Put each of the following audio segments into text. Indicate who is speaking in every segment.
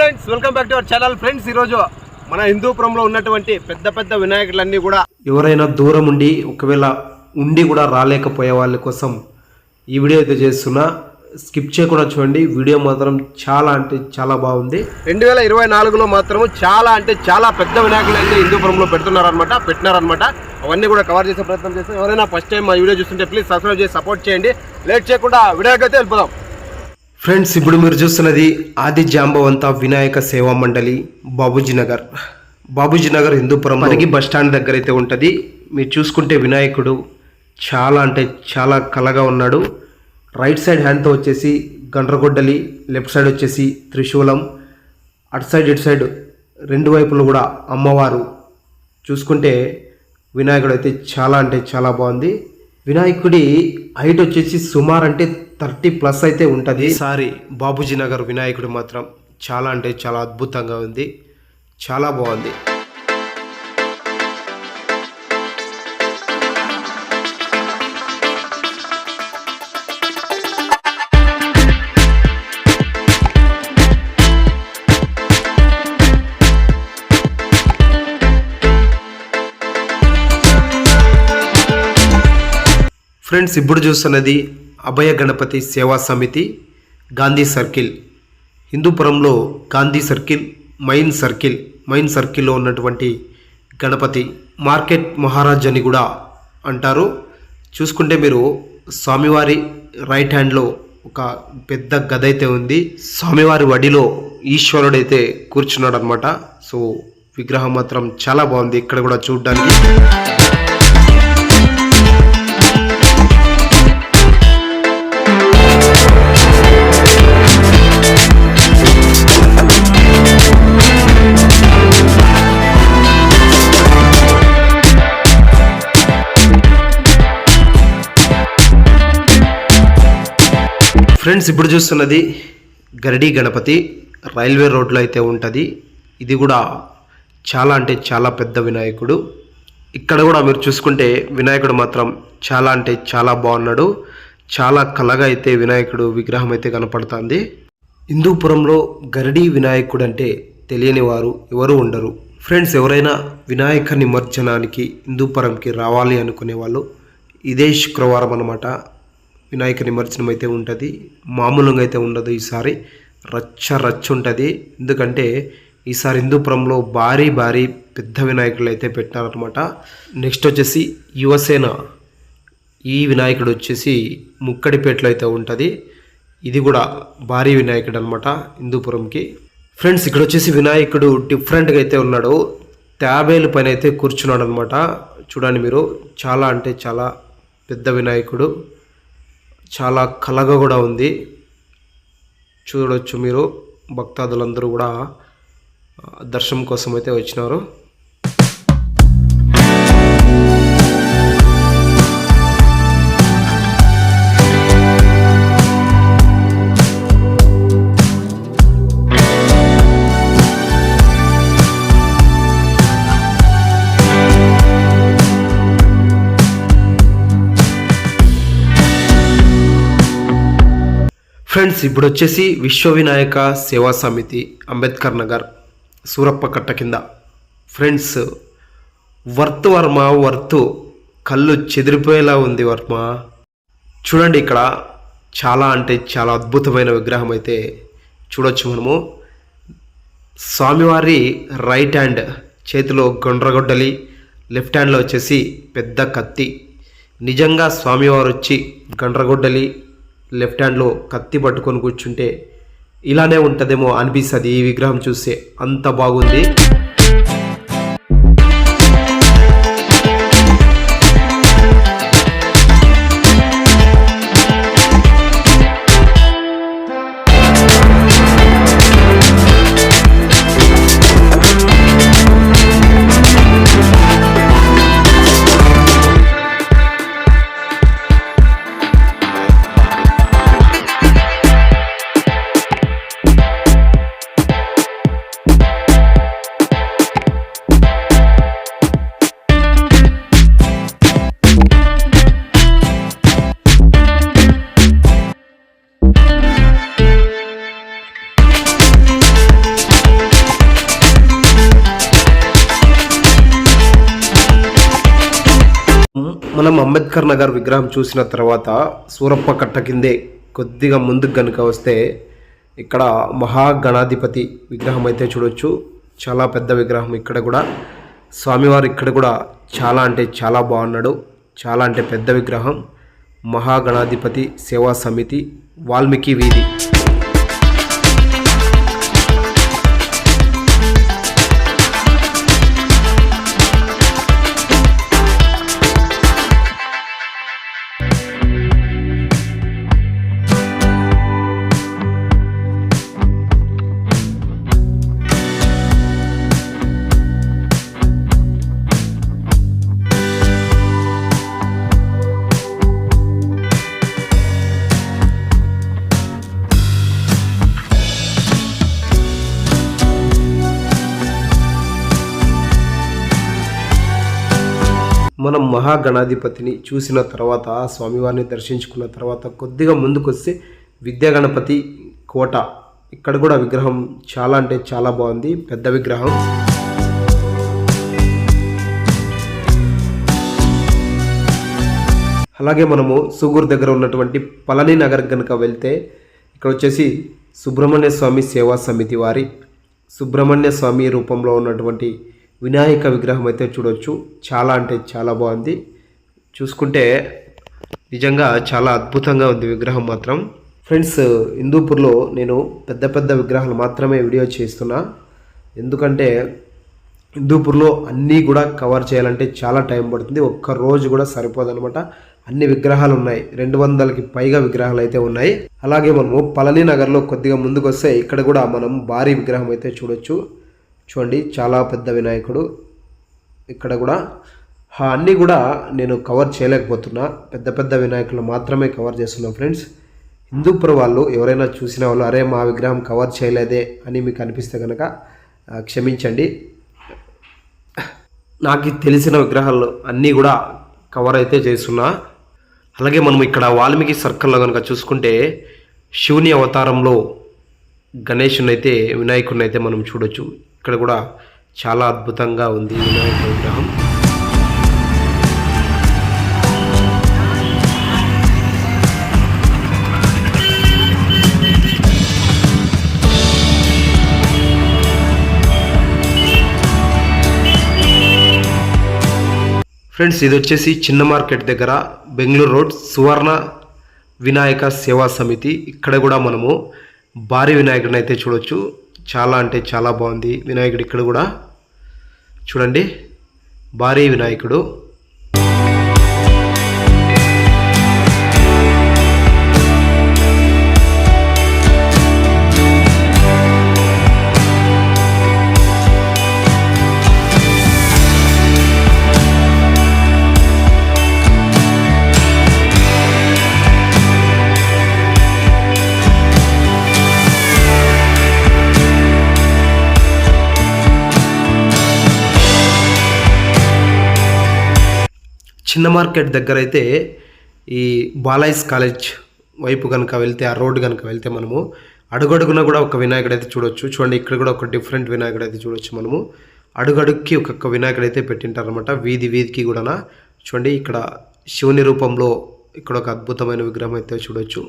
Speaker 1: Friends welcome back to our channel. Friends ఈరోజు మన హిందూపురంలో ఉన్నటువంటి పెద్ద పెద్ద వినాయకులన్నీ కూడా
Speaker 2: ఎవరైనా దూరం ఉండి ఒకవేళ ఉండి కూడా రాలేకపోయే వాళ్ళ కోసం ఈ వీడియో అయితే చేస్తున్నా. స్కిప్ చేయకుండా చూడండి. వీడియో మాత్రం చాలా అంటే చాలా బాగుంది.
Speaker 1: రెండు వేల ఇరవై నాలుగులో మాత్రం చాలా అంటే చాలా పెద్ద వినాయకులు అయితే హిందూపురంలో పెడుతున్నారనమాట పెట్టినారనమాట అవన్నీ కూడా కవర్ చేసే ప్రయత్నం చేస్తాం. ఎవరైనా ఫస్ట్ టైం మా వీడియో చూస్తుంటే ప్లీజ్ సబ్స్క్రైబ్ చేసి సపోర్ట్ చేయండి. లేట్ చేయకుండా వీడియోకి అయితే వెళ్ళిపోదాం.
Speaker 2: ఫ్రెండ్స్ ఇప్పుడు మీరు చూస్తున్నది ఆది జాంబవంత వినాయక సేవా మండలి బాబూజీ నగర్. బాబూజీ నగర్ హిందూపురం మనకి బస్ స్టాండ్ దగ్గర అయితే ఉంటుంది. మీరు చూసుకుంటే వినాయకుడు చాలా అంటే చాలా కలగా ఉన్నాడు. రైట్ సైడ్ హ్యాండ్తో వచ్చేసి గండ్రగొడ్డలి లెఫ్ట్ సైడ్ వచ్చేసి త్రిశూలం అటు సైడ్ ఇటు సైడ్ రెండు వైపులు కూడా అమ్మవారు. చూసుకుంటే వినాయకుడు అయితే చాలా అంటే చాలా బాగుంది. వినాయకుడి హైట్ వచ్చేసి సుమారు అంటే థర్టీ ప్లస్ అయితే ఉంటుంది. ఈసారి బాబూజీ నగర్ వినాయకుడు మాత్రం చాలా అంటే చాలా అద్భుతంగా ఉంది. చాలా బాగుంది. ఫ్రెండ్స్ ఇప్పుడు చూస్తున్నది అభయ గణపతి సేవా సమితి Gandhi circle. హిందూపురంలో Gandhi circle main circle main సర్కిల్లో ఉన్నటువంటి గణపతి మార్కెట్ మహారాజ్ అని కూడా అంటారు. చూసుకుంటే మీరు స్వామివారి రైట్ హ్యాండ్లో ఒక పెద్ద గద అయితే ఉంది. స్వామివారి వడిలో ఈశ్వరుడైతే కూర్చున్నాడు అనమాట సో విగ్రహం మాత్రం చాలా బాగుంది. ఇక్కడ కూడా చూడడానికి. ఫ్రెండ్స్ ఇప్పుడు చూస్తున్నది గరడి గణపతి రైల్వే రోడ్లో అయితే ఉంటుంది. ఇది కూడా చాలా అంటే చాలా పెద్ద వినాయకుడు. ఇక్కడ కూడా మీరు చూసుకుంటే వినాయకుడు మాత్రం చాలా అంటే చాలా బాగున్నాడు. చాలా కలగా అయితే వినాయకుడు విగ్రహం అయితే కనపడుతుంది. హిందూపురంలో గరడి వినాయకుడు అంటే తెలియని వారు ఎవరు ఉండరు. ఫ్రెండ్స్ ఎవరైనా వినాయక నిమజ్జనానికి హిందూపురంకి రావాలి అనుకునే వాళ్ళు ఇదే శుక్రవారం అనమాట వినాయక నిమజ్జనం అయితే ఉంటుంది. మామూలుగా అయితే ఉండదు ఈసారి. రచ్చ రచ్చ ఉంటుంది. ఎందుకంటే ఈసారి హిందూపురంలో భారీ భారీ పెద్ద వినాయకులు అయితే పెట్టారనమాట నెక్స్ట్ వచ్చేసి యువసేన. ఈ వినాయకుడు వచ్చేసి ముక్కడిపేటలో అయితే ఉంటుంది. ఇది కూడా భారీ వినాయకుడు అనమాట హిందూపురంకి. ఫ్రెండ్స్ ఇక్కడ వచ్చేసి వినాయకుడు డిఫరెంట్గా అయితే ఉన్నాడు. తాబేలు పైన అయితే కూర్చున్నాడు అనమాట చూడండి మీరు చాలా అంటే చాలా పెద్ద వినాయకుడు. చాలా కలగా కూడా ఉంది. చూడొచ్చు మీరు. భక్తాదులందరూ కూడా దర్శనం కోసం అయితే వచ్చినారు. ఫ్రెండ్స్ ఇప్పుడు వచ్చేసి విశ్వవినాయక సేవా సమితి అంబేద్కర్ నగర్ సూరప్ప కట్ట కింద. ఫ్రెండ్స్ వర్త్ వర్మ వర్త్ కళ్ళు చెదిరిపోయేలా ఉంది వర్మ. చూడండి ఇక్కడ చాలా అంటే చాలా అద్భుతమైన విగ్రహం అయితే చూడొచ్చు మనము. స్వామివారి రైట్ హ్యాండ్ చేతిలో గొండ్రగొడ్డలి లెఫ్ట్ హ్యాండ్లో వచ్చేసి పెద్ద కత్తి. నిజంగా స్వామివారు వచ్చి గండ్రగొడ్డలి లెఫ్ట్ హ్యాండ్లో కత్తి పట్టుకొని కూర్చుంటే ఇలానే ఉంటుందేమో అనిపిస్తుంది ఈ విగ్రహం చూస్తే. అంత బాగుంది. మనం అంబేద్కర్ నగర్ విగ్రహం చూసిన తర్వాత సూరప్ప కట్ట కిందే కొద్దిగా ముందుకు కనుక వస్తే ఇక్కడ మహాగణాధిపతి విగ్రహం అయితే చూడొచ్చు. చాలా పెద్ద విగ్రహం ఇక్కడ కూడా. స్వామివారు ఇక్కడ కూడా చాలా అంటే చాలా బాగున్నాడు. చాలా అంటే పెద్ద విగ్రహం. మహాగణాధిపతి సేవా సమితి వాల్మీకి వీధి. మనం మహాగణాధిపతిని చూసిన తర్వాత ఆ స్వామివారిని దర్శించుకున్న తర్వాత కొద్దిగా ముందుకొస్తే విద్యాగణపతి కోట. ఇక్కడ కూడా విగ్రహం చాలా అంటే చాలా బాగుంది. పెద్ద విగ్రహం. అలాగే మనము సూగూరు దగ్గర ఉన్నటువంటి పళని నగర్ కనుక వెళ్తే ఇక్కడ వచ్చేసి సుబ్రహ్మణ్య స్వామి సేవా సమితి వారి. సుబ్రహ్మణ్య స్వామి రూపంలో ఉన్నటువంటి వినాయక విగ్రహం అయితే చూడొచ్చు. చాలా అంటే చాలా బాగుంది. చూసుకుంటే నిజంగా చాలా అద్భుతంగా ఉంది విగ్రహం మాత్రం. ఫ్రెండ్స్ హిందూపూర్లో నేను పెద్ద పెద్ద విగ్రహాలు మాత్రమే వీడియో చేస్తున్నా. ఎందుకంటే హిందూపూర్లో అన్నీ కూడా కవర్ చేయాలంటే చాలా టైం పడుతుంది. ఒక్క రోజు కూడా సరిపోదనమాట అన్ని విగ్రహాలు ఉన్నాయి. రెండు వందలకి పైగా విగ్రహాలు అయితే ఉన్నాయి. అలాగే మనము పళని నగర్లో కొద్దిగా ముందుకు వస్తే ఇక్కడ కూడా మనం భారీ విగ్రహం అయితే చూడొచ్చు. చూడండి చాలా పెద్ద వినాయకుడు. ఇక్కడ కూడా అన్నీ కూడా నేను కవర్ చేయలేకపోతున్నా. పెద్ద పెద్ద వినాయకులు మాత్రమే కవర్ చేస్తున్నా ఫ్రెండ్స్ హిందూపుర వాళ్ళు ఎవరైనా చూసిన వాళ్ళు అరే మా విగ్రహం కవర్ చేయలేదే అని మీకు అనిపిస్తే కనుక క్షమించండి. నాకు తెలిసిన విగ్రహాలు అన్నీ కూడా కవర్ అయితే చేస్తున్నా. అలాగే మనం ఇక్కడ వాల్మీకి సర్కిల్లో కనుక చూసుకుంటే శివుని అవతారంలో గణేషుని అయితే వినాయకుడిని అయితే మనం చూడొచ్చు. ఇక్కడ కూడా చాలా అద్భుతంగా ఉంది వినాయక విగ్రహం. ఫ్రెండ్స్ ఇది వచ్చేసి చిన్న మార్కెట్ దగ్గర బెంగళూరు రోడ్ సువర్ణ వినాయక సేవా సమితి. ఇక్కడ కూడా మనము భారీ వినాయకుడిని అయితే చూడొచ్చు. చాలా అంటే చాలా బాగుంది. వినాయకుడు ఇక్కడ కూడా. చూడండి. భారీ వినాయకుడు. చిన్న మార్కెట్ దగ్గర అయితే ఈ బాలాయిస్ కాలేజ్ వైపు కనుక వెళ్తే ఆ రోడ్డు కనుక వెళ్తే మనము అడుగడుగున కూడా ఒక వినాయకుడు అయితే చూడొచ్చు. చూడండి ఇక్కడ కూడా ఒక డిఫరెంట్ వినాయకుడు అయితే చూడొచ్చు మనము. అడుగడుక్కి ఒక్కొక్క వినాయకుడు అయితే పెట్టింటారనమాట వీధి వీధికి కూడా చూడండి ఇక్కడ శివుని రూపంలో ఇక్కడ ఒక అద్భుతమైన విగ్రహం అయితే చూడొచ్చు.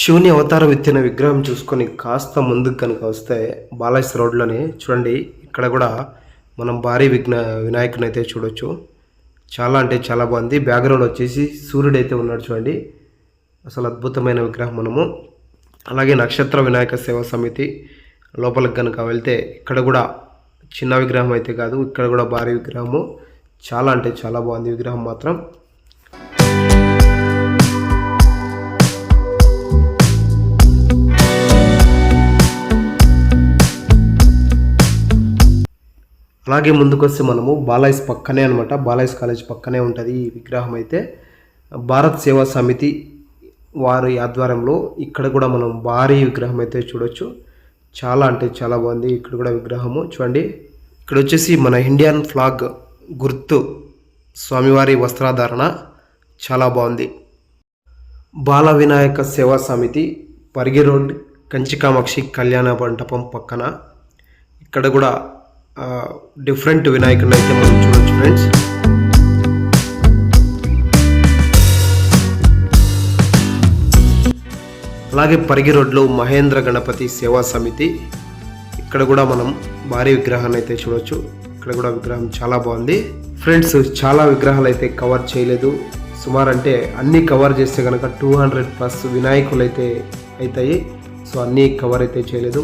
Speaker 2: శివుని అవతారం ఎత్తిన విగ్రహం చూసుకొని కాస్త ముందుకు కనుక వస్తే బాలాజీ రోడ్లోనే చూడండి ఇక్కడ కూడా మనం భారీ విఘ్న వినాయకుని అయితే చూడొచ్చు. చాలా అంటే చాలా బాగుంది. బ్యాక్గ్రౌండ్ వచ్చేసి సూర్యుడు అయితే ఉన్నాడు చూడండి. అసలు అద్భుతమైన విగ్రహం మనము. అలాగే నక్షత్ర వినాయక సేవా సమితి లోపలికి కనుక వెళ్తే ఇక్కడ కూడా చిన్న విగ్రహం అయితే కాదు ఇక్కడ కూడా భారీ విగ్రహము. చాలా అంటే చాలా బాగుంది విగ్రహం మాత్రం. అలాగే ముందుకొస్తే మనము బాలాయిస్ పక్కనే అనమాట బాలాయిస్ కాలేజ్ పక్కనే ఉంటుంది ఈ విగ్రహం అయితే. భారత్ సేవా సమితి వారి ఆధ్వర్యంలో ఇక్కడ కూడా మనం భారీ విగ్రహం అయితే చూడొచ్చు. చాలా అంటే చాలా బాగుంది ఇక్కడ కూడా విగ్రహము. చూడండి. ఇక్కడ వచ్చేసి మన ఇండియన్ ఫ్లాగ్ గుర్తు స్వామివారి వస్త్రాధారణ చాలా బాగుంది. బాల వినాయక సేవా సమితి పరిగి రోడ్ కంచికామాక్షి కళ్యాణ మంటపం పక్కన. ఇక్కడ కూడా డిఫరెంట్ వినాయకుడిని అయితే మనం చూడొచ్చు ఫ్రెండ్స్ అలాగే పరిగి రోడ్లో మహేంద్ర గణపతి సేవా సమితి. ఇక్కడ కూడా మనం భారీ విగ్రహాన్ని అయితే చూడొచ్చు. ఇక్కడ కూడా విగ్రహం చాలా బాగుంది. ఫ్రెండ్స్ చాలా విగ్రహాలు అయితే కవర్ చేయలేదు. సుమారు అంటే అన్నీ కవర్ చేస్తే కనుక టూ హండ్రెడ్ ప్లస్ వినాయకులు అయితే అవుతాయి. సో అన్నీ కవర్ అయితే చేయలేదు.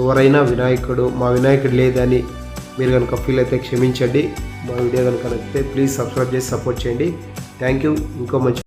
Speaker 2: ఎవరైనా వినాయకుడు మా వినాయకుడు లేదని మీరు కనుక ఫీల్ అయితే క్షమించండి. మా వీడియో కనుక నచ్చితే ప్లీజ్ సబ్స్క్రైబ్ చేసి సపోర్ట్ చేయండి. థ్యాంక్ యూ ఇంకో మంచి